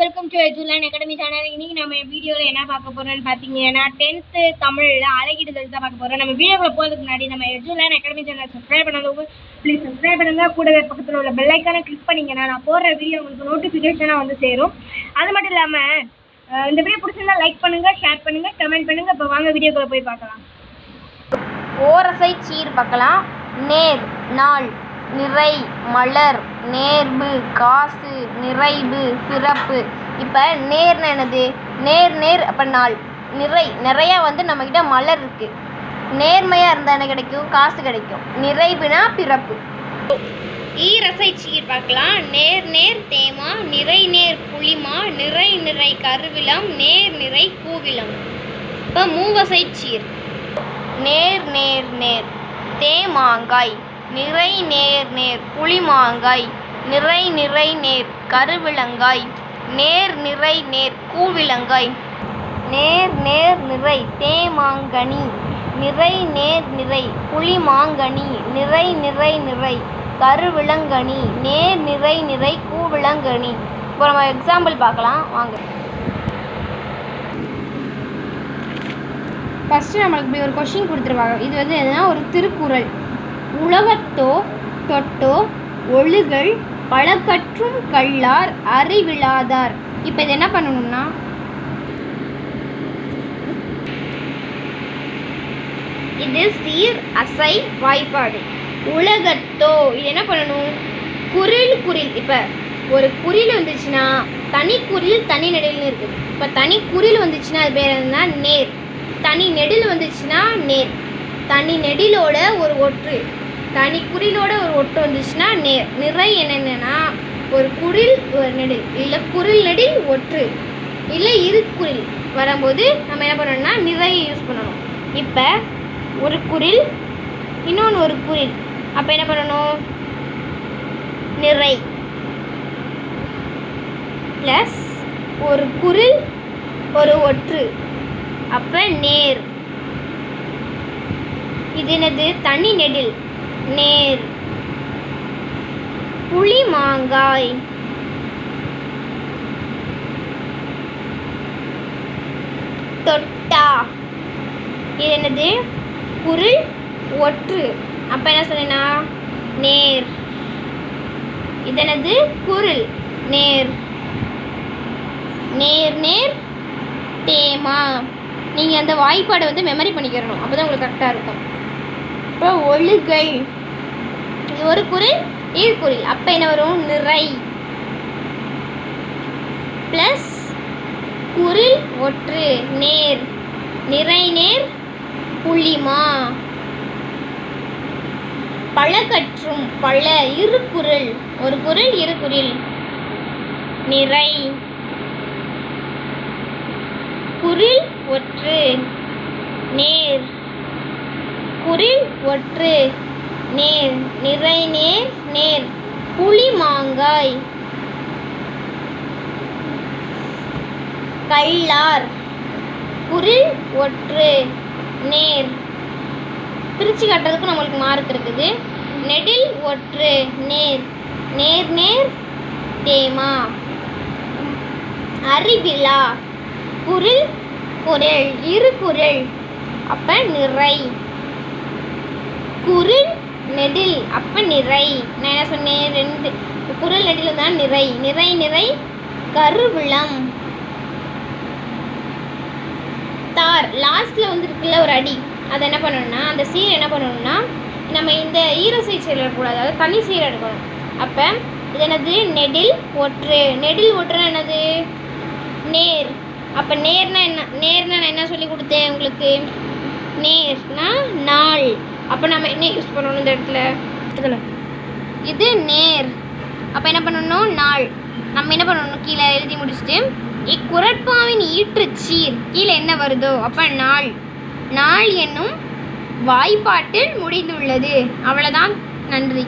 Welcome to எஜுலான் academy channel இன்னைக்கு நம்ம வீடியோவில் என்ன பார்க்க போறோம்னு பார்த்தீங்கன்னா டென்த்து தமிழில் அழகிடுதல் தான் பார்க்க போறோம். நம்ம வீடியோக்குள்ள போகிறதுக்கு முன்னாடி நம்ம எஜுலான் அகாடமி சேனல் சப்ஸ்கிரைப் பண்ணாதவங்க ப்ளீஸ் சப்ஸ்கிரைப் பண்ணுங்க. கூடவே பக்கத்தில் உள்ள பெல்லைக்கான கிளிக் பண்ணீங்கன்னா நான் போடுற வீடியோ உங்களுக்கு நோட்டிஃபிகேஷனாக வந்து சேரும். அது மட்டும் இல்லாமல் இந்த வீடியோ பிடிச்சிருந்தா லைக் பண்ணுங்க ஷேர் பண்ணுங்க கமெண்ட் பண்ணுங்க. இப்போ வாங்க வீடியோக்குள்ள போய் பார்க்கலாம். ஓரசை சீர் பார்க்கலாம். நேர் நாள். நிறை மலர் நேர்பு காசு நிறைவு பிறப்பு இப்போ நேர்னு என்னது? நேர் நேர் அப்போ நாள். நிறை நிறையா வந்து நம்மக்கிட்ட மலர் இருக்குது நேர்மையாக இருந்தால் என்ன கிடைக்கும்? காசு கிடைக்கும். நிறைவுனா பிறப்பு. ஈரசை சீர் பார்க்கலாம். நேர் நேர் தேமா நிறை நேர் புளிமா நிறை நிறை கருவிலம் நேர் நிறை கூவிலம். இப்போ மூவசை சீர். நேர் நேர் நேர். தேமாங்காய். நிறை நேர் நேர் புளிமாங்காய் நிறை நிறை நேர் கருவிலங்காய் நேர் நிறை நேர் கூவிலங்காய் நேர் நேர் நிறை தேமாங்கனி நிறை நேர் நிறை புளிமாங்கனி நிறை நிறை நிறை கருவிலங்கனி நேர் நிறை நிறை கூவிலங்கனி இப்போ நம்ம எக்ஸாம்பிள் பார்க்கலாம். வாங்க. ஃபஸ்ட்டு நம்மளுக்கு இப்படி ஒரு கொஷின் கொடுத்துருவாங்க. இது வந்து எதுனா ஒரு திருக்குறள். உலகத்தோ தொட்டோ ஒழுகல் பழக்கற்றும் கள்ளார் அறிவிழாதார் இப்போ இது என்ன பண்ணணும்னா இது சீர் அசை வாய்ப்பாடு. உலகத்தோ இது என்ன பண்ணணும்? குரில் குரில். இப்போ ஒரு குறில் வந்துச்சுன்னா தனி குறில் தனி நெடில்னு இருக்குது. இப்போ தனி குறில் வந்துச்சுன்னா அது பேர் என்னன்னா நேர். தனி நெடில் வந்துச்சுன்னா நேர். தனி நெடிலோட ஒரு ஒற்று. தனி குறிலோட ஒரு ஒட்டு வந்துச்சுன்னா நேர் நிறை என்னென்னா ஒரு குரில் ஒரு நெடு இல்லை குரில் நெடு ஒற்று இல்லை இரு குரில். வரும்போது நம்ம என்ன பண்ணணும்னா நிறையை யூஸ் பண்ணணும். இப்போ ஒரு குரில் இன்னொன்று ஒரு குரில். அப்போ என்ன பண்ணணும்? நிறை. ப்ளஸ் ஒரு குரில் ஒரு ஒற்று. அப்போ நேர். இது என்னது? தனி நெடில். நேர். புளி மாங்காய். தொட்டா. இது என்னது? குரில் ஒற்று. அப்போ என்ன சொன்னேன்னா? நேர். இது என்னது? குருள். நேர். நேர் நேர். தேமா. நீங்கள் அந்த வாய்ப்பாடை வந்து மெமரி பண்ணிக்கிறணும். அப்போ தான் உங்களுக்கு கரெக்டாக இருக்கும். இப்போ ஒழுகை. ஒரு குரில் ஈழ்குரில் அப்போ என்ன வரும்? நிறை. ப்ளஸ் குரில் ஒற்று. நேர். நிறை நேர். புள்ளிமா. பழக்கற்றும் பழ இரு ஒரு குரல் இரு குரில் நிறை. குரில் ஒற்று. நேர். குரில் ஒற்று. நேர் நிறை நேர் நேர் புளி மாங்காய். கள்ளார் குரில் ஒற்று நேர். பிரித்து கட்டுறதுக்கு நம்மளுக்கு மார்க் இருக்குது. நெடில் ஒற்று நேர். நேர் நேர் தேமா. அறிவிழா குரில் குரல் இரு குரல். அப்போ நிறை. குரில் நெடில் அப்போ நிறை. நான் என்ன சொன்னேன்? ரெண்டு. குரல் நெடில் தான் நிறை. நிறை நிறை. கருவிளம். தார். லாஸ்ட்டில் வந்து இருக்குல்ல ஒரு அடி. அதை என்ன பண்ணணும்னா அந்த சீர் என்ன பண்ணணும்னா நம்ம இந்த ஈரசை சீர் இருக்கக்கூடாது. அதாவது தனி சீர் எடுக்கணும். அப்போ இது என்னது? நெடில் ஒற்று. நெடில் ஒற்றுனா என்னது? நேர். அப்போ நேர்னா என்ன? நேர்னா நான் என்ன சொல்லி கொடுத்தேன் உங்களுக்கு? நேர்னா நாள். அப்போ நம்ம என்ன யூஸ் பண்ணணும் இந்த இடத்துல? இதில். இது நேர். அப்போ என்ன பண்ணணும்? நாள். நம்ம என்ன பண்ணணும்? கீழே எழுதி முடிச்சுட்டு இக்குரட்பாவின் ஈற்றுச் சீர். கீழே என்ன வருதோ? அப்போ நாள். நாள் என்னும் வாய்ப்பாட்டில் முடிந்துள்ளது. அவ்வளோதான் நன்றி.